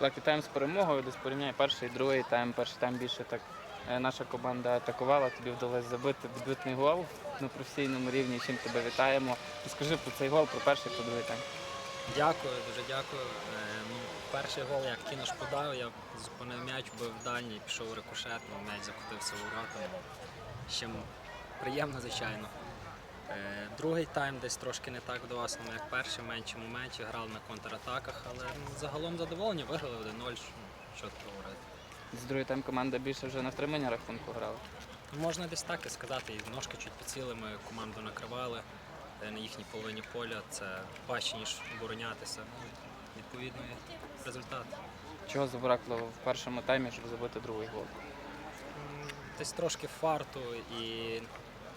легкий тайм з перемогою, десь порівняй перший і другий тайм. Перший тайм більше так е, наша команда атакувала, тобі вдалося забити дебютний гол на професійному рівні, чим тебе вітаємо. Розкажи про цей гол, про перший, про другий тайм. Дякую, дуже дякую. Е, ну, перший гол, як Кінош подав, я зупинив м'яч, бив дальній, пішов рикошет, м'яч закотився в ворота. Ну, з приємно, звичайно. Е, другий тайм десь трошки не так вдавався, як перший, менші, грали на контратаках, але ну, загалом задоволені, виграли 1-0, що, ну, що тут говорити. З другий тайм команда більше вже на втримання рахунку грала. Ну, Можна десь так і сказати, і ножки чуть поціли, ми команду накривали е, на їхній половині поля. Це важче, ніж оборонятися. Ну, відповідний результат. Чого забракло в першому таймі, щоб забити другий гол? Десь трошки фарту і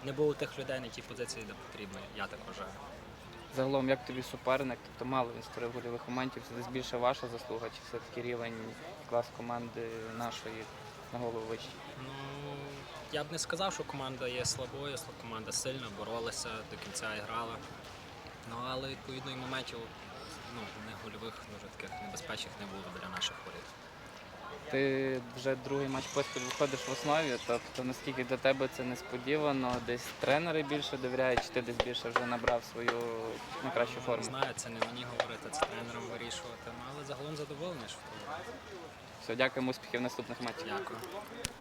не було тих людей на тій позиції, де потрібно, я так вважаю. Загалом, як тобі суперник? Тобто мало він створив гольових моментів, це десь більше ваша заслуга, чи все-таки рівень клас команди нашої на голову вищий? Ну, я б не сказав, що команда є слабою, сла- команда сильна, боролася, до кінця і грала. Ну, але відповідно і моментів ну, не гольових, дуже таких небезпечних не було для наших воріт. Ти вже другий матч поспіль виходиш в основі, тобто наскільки для тебе це несподівано, десь тренери більше довіряють, чи ти десь більше вже набрав свою найкращу форму. Не знаю, це не мені говорити, це тренерам вирішувати. Ну, але загалом задоволений, що Все, дякуємо, успіхів в наступних матчах. дякую.